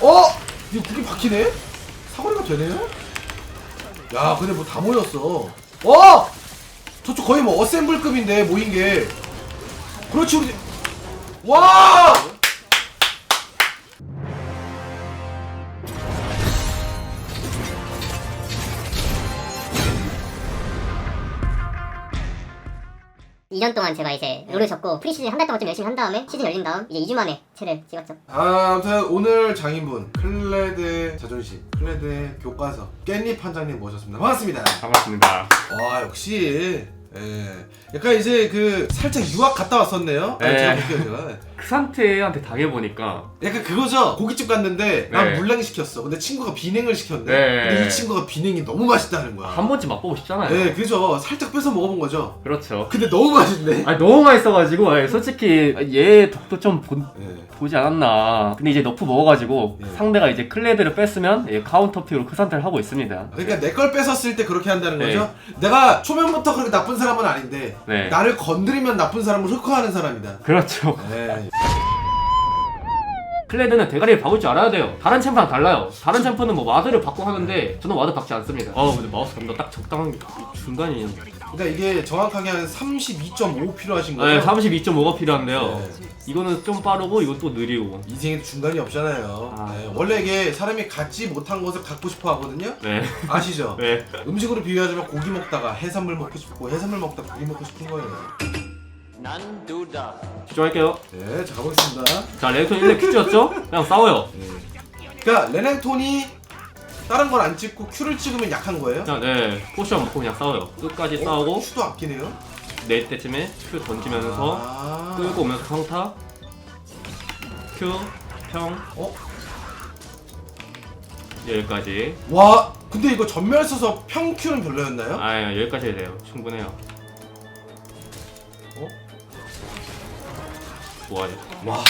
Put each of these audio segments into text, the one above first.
어? 이거 국이 박히네? 사거리가 되네요? 야 근데 뭐 다 모였어 어! 저쪽 거의 뭐 어셈블급인데 모인 게 그렇지 우리 와! 이년 동안 제가 이제 롤을 접고 프리시즌 한 달 동안 좀 열심히 한 다음에 시즌 열린 다음 이제 2주 만에 채를 찍었죠. 아, 아무튼 오늘 장인분 클레드 자존심 클레드 교과서 깻잎 판장님 모셨습니다 반갑습니다 반갑습니다. 와 역시 예. 약간 이제 그 살짝 유학 갔다 왔었네요 아, 네. 제가 볼게요 제가 크산테한테 당해보니까 약간 그거죠 고깃집 갔는데 난 네. 물냉 시켰어 근데 친구가 비냉을 시켰는데 네. 근데 이 친구가 비냉이 너무 맛있다는 거야 한 번쯤 맛보고 싶잖아요. 네 그죠 살짝 뺏어 먹어본 거죠 그렇죠. 근데 너무 맛있네 아니 너무 맛있어가지고 아니, 솔직히 얘 독도 좀 보, 예. 보지 않았나. 근데 이제 너프 먹어가지고 네. 상대가 이제 클레드를 뺐으면 얘 카운터피로 크산테를 하고 있습니다. 그러니까 내 걸 뺏었을 때 그렇게 한다는 네. 거죠 내가 초면부터 그렇게 나쁜 사람은 아닌데 네. 나를 건드리면 나쁜 사람을 흑화하는 사람이다 그렇죠. 네. 클레드는 대가리를 박을 줄 알아야 돼요. 다른 챔프랑 달라요. 다른 챔프는 뭐 와드를 받고 하는데 저는 와드 박지 않습니다. 어 근데 마우스 감도 딱 적당한 게 중간이. 그러니까 이게 정확하게 한 32.5 필요하신 거죠? 네, 32.5가 필요한데요. 네. 이거는 좀 빠르고 이것도 느리고. 인생에도 중간이 없잖아요. 아. 네, 원래 이게 사람이 갖지 못한 것을 갖고 싶어 하거든요. 네. 아시죠? 네. 음식으로 비유하자면 고기 먹다가 해산물 먹고 싶고 해산물 먹다가 고기 먹고 싶은 거예요. 집중할게요. 네, 자 가보겠습니다. 자, 레이톤 1렙 큐즈였죠? 그냥 싸워요. 그러니까 레넥톤이 다른 걸 안 찍고 Q를 찍으면 약한 거예요? 그냥 네 포션 먹고 그냥 싸워요. 끝까지 싸우고 어, Q도 아끼네요. 낼 때쯤에 Q 던지면서 아. 끌고 오면서 평타 Q 평 어? 여기까지 와, 근데 이거 전멸 써서 평 Q는 별로였나요? 아 여기까지 해야 돼요. 충분해요. 좋아요. 와,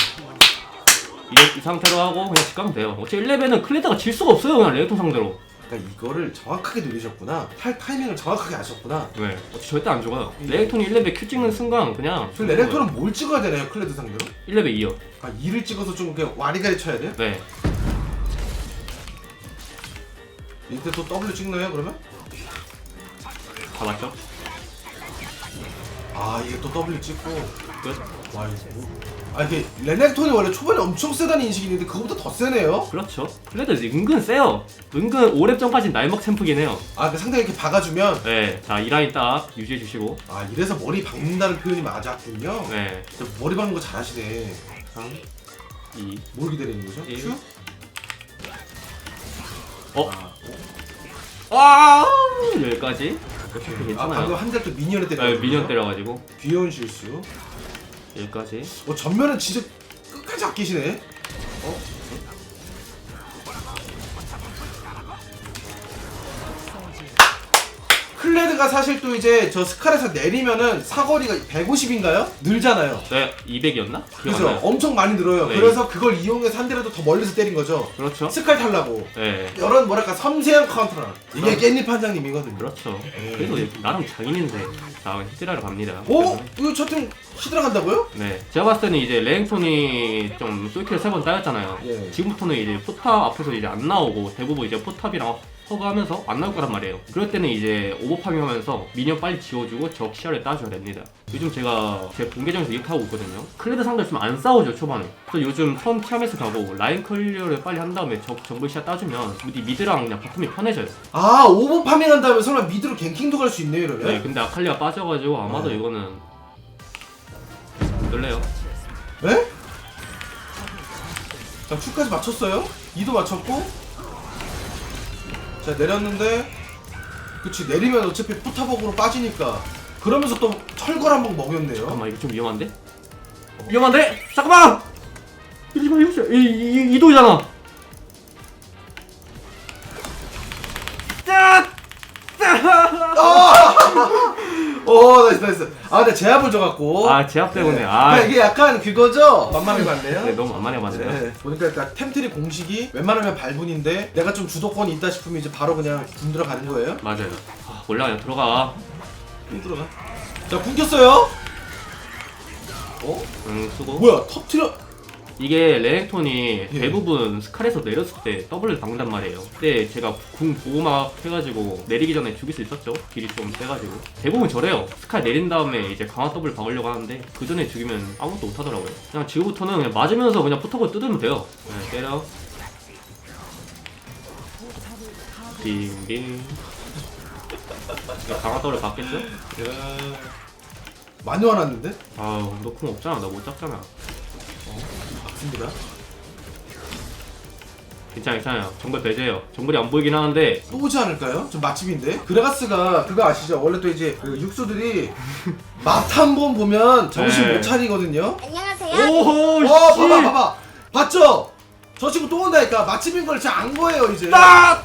이, 이 상태로 하고 그냥 집 가면 돼요. 어차피 1레벨은 클레드가 질 수가 없어요. 그냥 레이톤 상대로. 그러니까 이거를 정확하게 누리셨구나. 할 타이밍을 정확하게 아셨구나. 네. 어차피 절대 안 죽어요. 레이톤이 1레벨 Q 찍는 순간 그냥 저 레넥톤은 뭘 찍어야 되나요, 클레드 상대로? 1레벨 2요. 아, 2를 찍어서 좀 그냥 와리가리 쳐야 돼요? 네. 이때 또 W 찍나요, 그러면? 다 맞죠? 아, 이게 또 W 찍고. 끝. 와, 이거 뭐. 아, 이게 레넥톤이 원래 초반에 엄청 세다는 인식이 있는데 그거보다 더 세네요? 그렇죠. 클레드 은근 세요. 은근 5렙 전까지 날먹 챔프긴 해요. 아, 그 상대가 이렇게 박아주면. 네. 자, 이 라인 딱 유지해 주시고. 아, 이래서 머리 박는다는 표현이 맞았군요. 네. 저 머리 박는 거 잘하시네. 3, 2, 뭘 기다리는 거죠? 일. Q? 어? 아, 와! 여기까지. 어차피 아, 괜찮아요. 방금 한대또 미니언에 때려. 네, 미니언 때려가지고. 귀여운 실수. 여기까지. 어, 전면은 진짜 끝까지 아끼시네. 어? 사실 또 이제 저 스칼에서 내리면은 사거리가 150인가요? 늘잖아요. 네, 200이었나? 기억 안 그래서 나요. 엄청 많이 늘어요. 네. 그래서 그걸 이용해서 한 대라도 더 멀리서 때린 거죠. 그렇죠. 스칼 탈라고. 네. 이런 뭐랄까 섬세한 카운터랑 이게. 깻잎 판장님이거든요. 그렇죠. 네. 그래도 나름 장인인데. 자, 히드라로 갑니다. 오? 이거 저팀 시들어 간다고요? 네. 제가 봤을 때는 이제 레잉톤이 좀 쏠키를 세번 따였잖아요. 예. 지금부터는 이제 포탑 앞에서 이제 안 나오고 대부분 이제 포탑이랑 허그하면서 안 나올 거란 말이에요. 그럴 때는 이제 오버파밍 하면서 미니언 빨리 지워주고 적 시야를 따줘야 됩니다. 요즘 제가 제 본계정에서 이렇게 하고 있거든요. 클레드 상대 있으면 안 싸우죠 초반에. 그래서 요즘 턴 티하면서 가고 라인 클리어를 빨리 한 다음에 적 정글 시야 따주면 우리 미드랑 그냥 바텀이 편해져요. 아 오버 파밍 한 다음에 설마 미드로 갱킹도 갈 수 있네요 이러면? 네, 근데 아칼리가 빠져가지고 아마도 네. 이거는 놀래요. 네? 자 Q까지 맞췄어요? 2도 맞췄고 자 내렸는데 그치 내리면 어차피 포탑업으로 빠지니까 그러면서 또 철걸 한번 먹였네요 잠깐만 이거 좀 위험한데? 위험한데? 잠깐만! 이리마 이거 이, 이, 이도잖아. 오 나이스 나이스 아 근데 제압을 줘갖고 아 제압 때문에 네. 아 아, 이게 약간 그거죠? 만만하게 봤네요 네, 너무 만만해 맞아요. 네, 보니까 일단 템트리 공식이 웬만하면 발분인데 내가 좀 주도권이 있다 싶으면 이제 바로 그냥 군 들어가는 거예요 맞아요. 아, 몰라 그냥 들어가. 군 들어가 자 궁켰어요 어? 응 수고. 뭐야 터트려 이게 레넥톤이 예. 대부분 스칼에서 내렸을 때 더블을 박는단 말이에요. 근데 제가 궁 보호막 해가지고 내리기 전에 죽일 수 있었죠. 딜이 좀 세가지고. 대부분 저래요. 스칼 내린 다음에 이제 강화 더블 박으려고 하는데 그 전에 죽이면 아무것도 못 하더라고요. 그냥 지금부터는 그냥 맞으면서 그냥 포탑을 뜯으면 돼요. 네, 때려. 빙빙. 제가 강화 더블 박겠죠? 많이 화났는데? 아우 너궁 없잖아. 나 못 잡잖아. 맞습니다. 괜찮아 괜찮아요. 정글 배제해요. 정글이 안 보이긴 하는데 또 오지 않을까요? 좀 맛집인데? 그라가스가 그거 아시죠? 원래 또 이제 그 육수들이 맛 한 번 보면 정신 네. 못 차리거든요? 안녕하세요. 오호 와 봐봐 봐봐 봤죠? 저 친구 또 온다니까 맛집인 걸 진짜 안 거예요 이제 딱!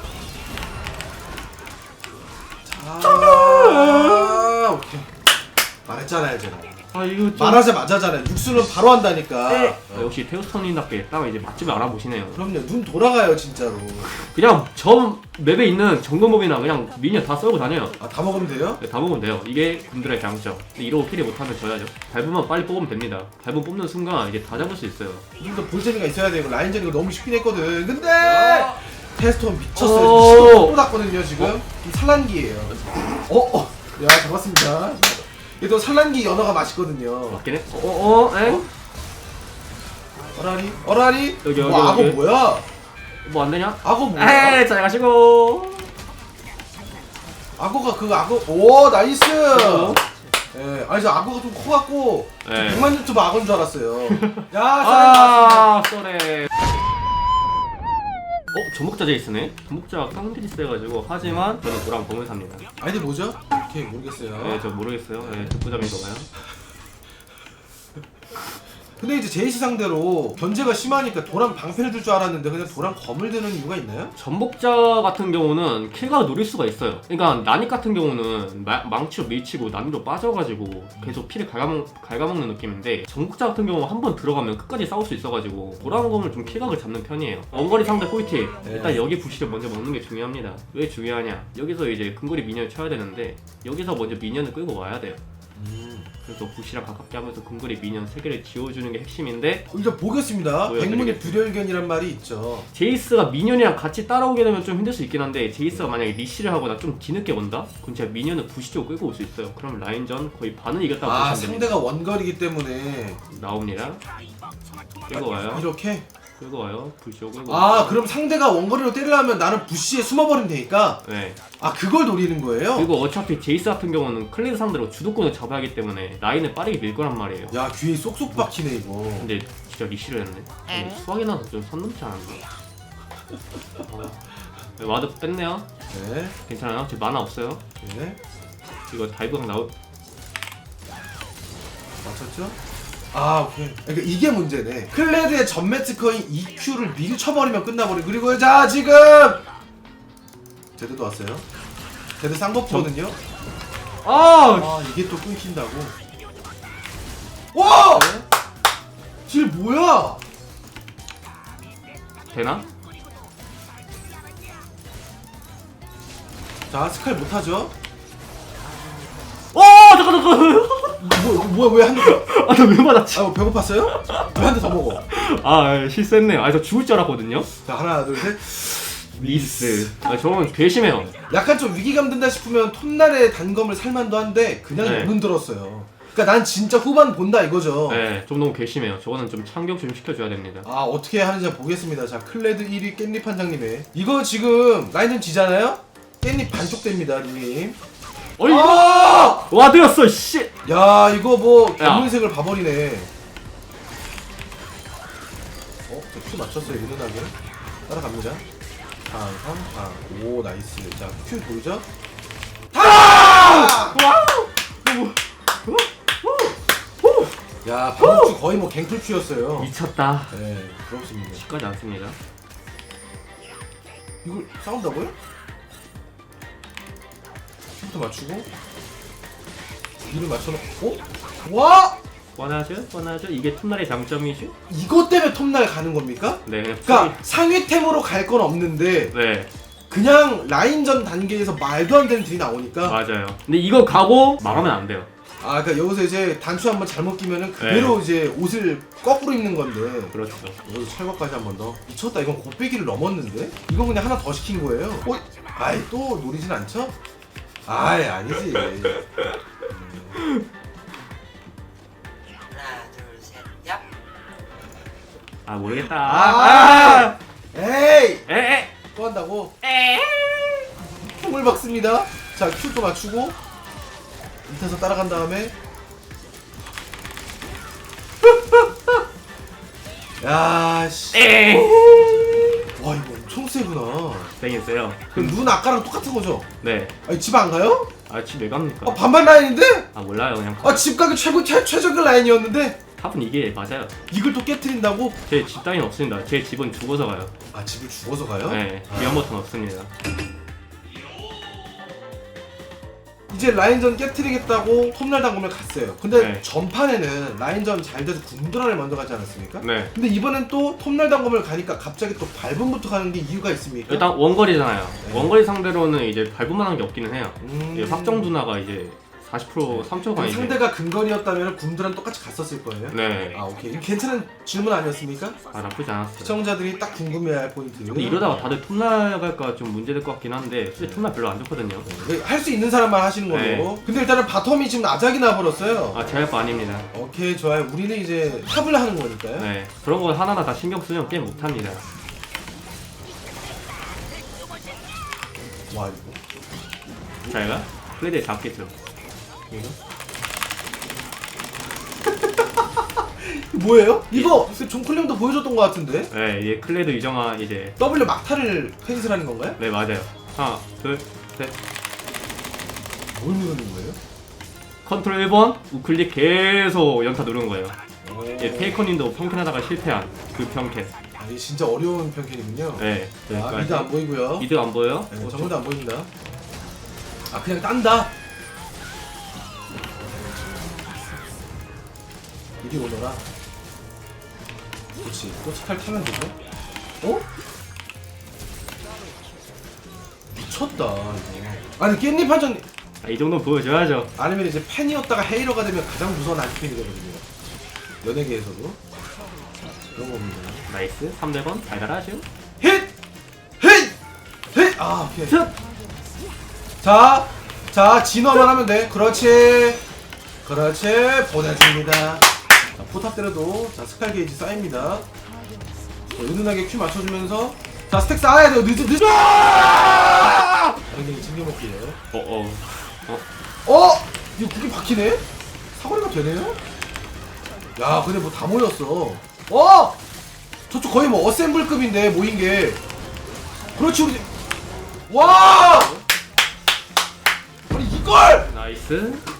자 오케이 말했잖아요 제가 아 이거 좀 말하자마자 잖아요 육수는 바로 한다니까 아, 역시 테오스톤님답게 딱 이제 맛집을 알아보시네요. 그럼요 눈 돌아가요 진짜로 그냥 저 맵에 있는 정글몹이나 그냥 미니언 다 썰고 다녀요. 아 다 먹으면 돼요? 네, 다 먹으면 돼요. 이게 군들의 장점. 근데 이러고 캐리 못하면 져야죠. 밟으면 빨리 뽑으면 됩니다. 밟으면 뽑는 순간 이제 다 잡을 수 있어요. 좀더 볼 재미가 있어야 되고 라인전 이거 너무 쉽긴 했거든 근데 아. 테스톤 오. 미쳤어요 또 났거든요 지금 좀 산란기예요 어? 어? 야 잡았습니다 이 또 산란기 연어가 맛있거든요 맞긴 해. 어, 어, 어, 에? 어? 어라리? 어라리? 여기, 여기, 뭐 악어 여기. 뭐야? 뭐 안 되냐? 악어 뭐야? 에이, 잘 가시고. 악어가 그 악어 오 나이스 어? 예, 아니 저 악어가 좀 커갖고 네. 100만 유튜브 악어인 줄 알았어요 야 아~ 아, 쏘래. 어, 전복자 제이스네? 전복자 깡들이 세가지고 하지만 저는 노랑 검을 삽니다. 아이디 뭐죠? 오케이 모르겠어요 네, 저 모르겠어요. 네, 듣부잡인가 봐요. 근데 이제 제이스 상대로 견제가 심하니까 도란 방패를 줄줄 알았는데 그냥 도란 검을 드는 이유가 있나요? 전복자 같은 경우는 킬각을 노릴 수가 있어요. 그러니까 나닉 같은 경우는 마- 망치로 밀치고 난이로 빠져가지고 계속 피를 갉아먹, 갉아먹는 느낌인데 전복자 같은 경우 한 번 들어가면 끝까지 싸울 수 있어가지고 보라검을 좀 킬각을 잡는 편이에요. 원거리 상대 포이트 네. 일단 여기 부시를 먼저 먹는 게 중요합니다. 왜 중요하냐? 여기서 이제 근거리 미니언을 쳐야 되는데 여기서 먼저 미니언을 끌고 와야 돼요. 그래서 부시랑 가깝게 하면서 근거리 미니언 3개를 지워주는 게 핵심인데 일단 보겠습니다. 보여드리겠습니다. 백문이 불여일견이란 말이 있죠. 제이스가 미니언이랑 같이 따라오게 되면 좀 힘들 수 있긴 한데 제이스가 만약에 리시를 하거나 좀 뒤늦게 온다? 그럼 제가 미니언을 부시 쪽으로 끌고 올 수 있어요. 그럼 라인전 거의 반은 이겼다고 아 보시면 됩니다. 상대가 원거리기 때문에. 나옵니다. 끌고 와요. 이렇게 끌고 와요. 부시 쪽 끌고 아 와요. 그럼 상대가 원거리로 때리려면 나는 부시에 숨어버리면 되니까? 네. 아 그걸 노리는 거예요? 그리고 어차피 제이스 같은 경우는 클리드 상대로 주도권을 잡아야 하기 때문에 라인을 빠르게 밀 거란 말이에요. 야 귀에 쏙쏙 박히네 이거. 근데 진짜 리시를 했네. 아니, 수학이 나서 좀선 넘지 않았나? 어. 네, 와드 뺐네요. 네, 괜찮아요? 제 만화 없어요? 네. 이거 다이브가 나올 맞췄죠? 아 오케이. 그러니까 이게 문제네. 클레드의 전 매트커인 EQ를 미리 쳐버리면 끝나버린 그리고 자 지금! 제드도 왔어요? 제드 쌍꺼풀거든요? 아! 아 이게 또 끊긴다고? 와! 질 뭐야? 되나? 자 스칼 못하죠? 어 잠깐 잠깐 뭐, 뭐야 왜 한 대 더? 아 나 왜 맞았지? 아 뭐 배고팠어요? 왜 한 대 더 먹어? 아 실수했네요 아 저 죽을 줄 알았거든요 자 하나 둘셋 미스 아 저건 괘씸해요 약간 좀 위기감 든다 싶으면 톱날의 단검을 살만도 한데 그냥 네. 못 들었어요 그러니까 난 진짜 후반 본다 이거죠 네 좀 너무 괘씸해요 저거는 좀 참격 좀 시켜줘야 됩니다 아 어떻게 하는지 보겠습니다 자 클레드 1위 깻잎 판장님의 이거 지금 라인전 지잖아요? 깻잎 반쪽 됩니다 님 어이 아! 와드였어 씨. 야 이거 뭐 야. 검은색을 봐버리네. 어? 저큐 맞췄어요 은은하게 따라갑니다. 팡팡팡오 나이스. 자큐 보이죠? 타! 야 방금 큐 거의 뭐 갱플 큐였어요. 미쳤다. 네 부럽습니다. 쉽까지 않습니다. 이걸 싸운다고요? 큐부터 맞추고 뒤를 맞춰놓고. 어? 와! 뻔하죠? 뻔하죠? 이게 톱날의 장점이죠 이것 때문에 톱날 가는 겁니까? 네. 그냥 그러니까 상위템으로 갈 건 없는데 풀이- 네. 그냥 라인전 단계에서 말도 안 되는 딜이 나오니까. 맞아요. 근데 이거 가고 망하면 안 돼요. 아 그러니까 여기서 이제 단추 한번 잘못 끼면은 그대로 이제 옷을 거꾸로 입는 건데. 그렇죠. 여기서 철거까지 한 번 더. 미쳤다. 이건 곱빼기를 넘었는데? 이건 그냥 하나 더 시킨 거예요. 어? 아이 또 노리진 않죠? 아이 아니지 하나 둘셋 얍. 아 모르겠다. 아! 아! 에이 에에! 또 한다고? 콩을 박습니다 자 큐도 맞추고 밑에서 따라간 다음에 야 씨 에! 와 이거 엄청 세구나 땡했어요. 그럼 눈 아까랑 똑같은 거죠? 네. 아니 집 안 가요? 아, 집 왜 갑니까? 아 반반 라인인데? 아, 몰라요. 그냥 아집 가기 최고 최, 최적의 라인이었는데 탑은 이게 맞아요. 이걸 또 깨트린다고? 제 집 따윈 없습니다. 제 집은 죽어서 가요. 아 집을 죽어서 가요? 네. 아. 위험 버튼 없습니다. 이제 라인전 깨트리겠다고 톱날 당구을 갔어요 근데 네. 전판에는 라인전 잘 돼서 군드라를 먼저 가지 않았습니까? 네. 근데 이번엔 또 톱날 당구을 가니까 갑자기 또 밟음부터 가는 게 이유가 있습니까? 일단 원거리잖아요. 네. 원거리 상대로는 이제 밟을만한 게 없기는 해요. 음... 이제 확정 두나가 이제 40% 3초가 그럼 이제 상대가 근거리였다면 군드랑 똑같이 갔었을 거예요? 네. 아 오케이 괜찮은 질문 아니었습니까? 아 나쁘지 않았어요. 시청자들이 딱 궁금해할 포인트 근데 이러다가 다들 톱날 갈까 좀 문제될 것 같긴 한데 솔직히 톱날 별로 안 좋거든요. 할 수 있는 사람만 하시는 걸로 네. 근데 일단은 바텀이 지금 아작이 나버렸어요 아 제할 거 아닙니다. 오케이 좋아요 우리는 이제 탑을 하는 거니까요 네. 그런 거 하나하나 다 신경 쓰면 게임 못합니다. 와 이거 자기가 플레이에 잡겠죠. 이거 뭐예요? 이거 그 종클님도 보여줬던 것 같은데 네, 이제 클레드 유정아 이제 W 막타를 캔슬하는 건가요? 네 맞아요. 하나, 둘, 셋. 뭘 누르는 거예요? 컨트롤 1번 우클릭 계속 연타 누르는 거예요. 오. 예, 페이커님도 평캔하다가 실패한 그 평캔. 아 이게 진짜 어려운 편캔이군요 네. 자 미드 안 보이고요 미드 안 보여요? 네, 정글도 안 보입니다 아 그냥 딴다 이리 오너라 그렇지 또 스칼 타면 되죠 어? 미쳤다 이거 아니 깻잎 한전 아, 이 정도 보여줘야죠. 아니면 이제 팬이었다가 헤이러가 되면 가장 무서운 안티팬이 되거든요 연예계에서도 그런 겁니다 나이스. 3대번 달달하죠. 힛! 힛! 힛! 아 오케이 슥! 자, 자 진화만 하면 돼. 그렇지, 그렇지. 보내줍니다. 자, 포탑 때려도 자 스칼 게이지 쌓입니다. 자, 은은하게 큐 맞춰주면서 자 스택 쌓아야 돼요. 늦어 늦어. 당연히 챙겨 먹기예요. 어, 어. 어, 어? 이거 국이 박히네? 사거리가 되네요? 야, 근데 뭐 다 모였어. 어? 저쪽 거의 뭐 어셈블급인데 모인 게. 그렇지 우리. 와! 아니 이걸! 나이스.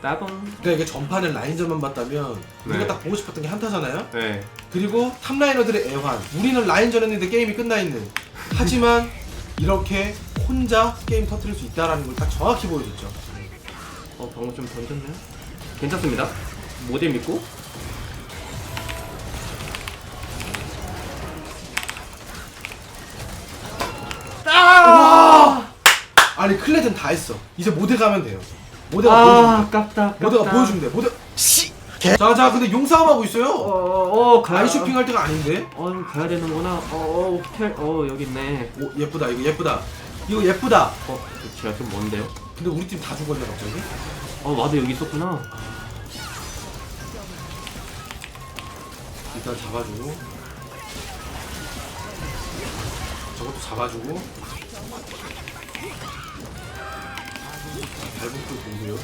따봉. 그러니까 이게 전판을 라인전만 봤다면 우리가 네. 딱 보고 싶었던 게 한타잖아요. 네. 그리고 탑라이너들의 애환. 우리는 라인전 했는데 게임이 끝나 있는. 하지만 이렇게 혼자 게임 터트릴 수 있다라는 걸 딱 정확히 보여줬죠. 어, 방금 좀 던졌네요. 괜찮습니다. 모델 믿고. 와! 아니 클레드는 다 했어. 이제 모델 가면 돼요. 모델가 아, 보여주면 돼. 아깝다. 아깝다. 모델가 보여주면 돼. 모델 씨. 자자 근데 용싸움 하고 있어요. 어, 어, 가. 아이 쇼핑 할 때가 아닌데. 어, 가야 되는구나. 어, 어, 호텔. 어, 여기 있네. 오 예쁘다 이거 예쁘다. 이거 예쁘다. 어, 제가 좀 먼데요? 근데 우리 팀 다 죽었네 갑자기. 어, 와도 여기 있었구나. 일단 잡아주고. 저것도 잡아주고. 발목도 보고요.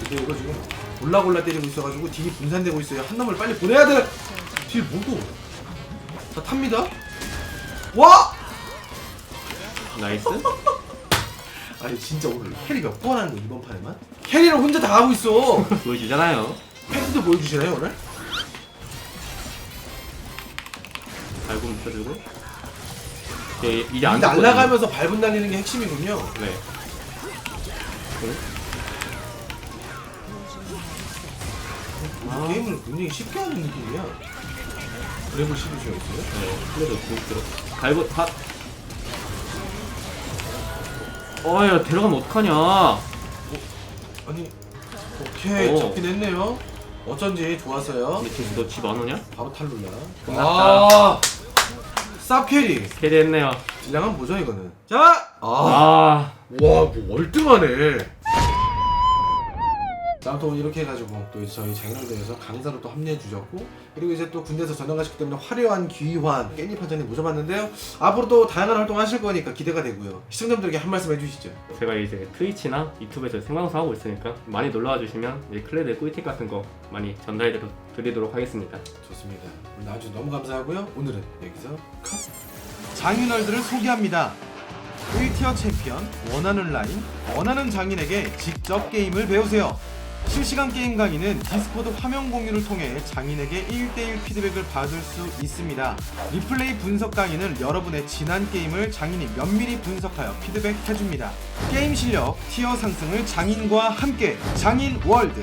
근데 이거 지금 골라골라 때리고 있어가지고 딜이 분산되고 있어요. 한 놈을 빨리 보내야 돼. 딜 뭐고? 자 탑니다. 와! 나이스. 아니 진짜 오늘 캐리 몇 번 하는 거 이번 판에만? 캐리를 혼자 다 하고 있어. 보여주잖아요. 팬도 보여주시나요 오늘? 알고 묻혀주고. 이제, 이제 안. 날아가면서 밟은 날리는 게 핵심이군요. 네. 아. 게임을 굉장히 쉽게 하는 느낌이야. 그래볼 시리즈였어요? 네, 그래도 고급스러. 갈고 다. 어야 들어가면 어떡하냐? 아니, 어, 오케이 오. 잡긴 했네요 어쩐지 좋았어요 지금 너집 안 오냐? 바로 탈루야 끝났다. 아 쌉캐리 캐리했네요. 질량 한번 보죠 이거는 자! 아, 아, 와, 뭐 월등하네. 아무튼 오늘 이렇게 해가지고 또 저희 장인어른대에서 강사로 또 합류해 주셨고 그리고 이제 또 군대에서 전역 가셨기 때문에 화려한 귀환 깻잎 한 잔에 모셔봤는데요. 앞으로 또 다양한 활동 하실 거니까 기대가 되고요. 시청자분들에게 한 말씀 해주시죠. 제가 이제 트위치나 유튜브에서 생방송 하고 있으니까 많이 놀러와 주시면 이제 클레드 꿀팁 같은 거 많이 전달해 드리도록 하겠습니다. 좋습니다. 오늘 나와주셔서 너무 감사하고요. 오늘은 여기서 컷. 장인어른들을 소개합니다. 1티어 챔피언, 원하는 라인, 원하는 장인에게 직접 게임을 배우세요. 실시간 게임 강의는 디스코드 화면 공유를 통해 장인에게 1대1 피드백을 받을 수 있습니다. 리플레이 분석 강의는 여러분의 지난 게임을 장인이 면밀히 분석하여 피드백 해줍니다. 게임 실력, 티어 상승을 장인과 함께 장인 월드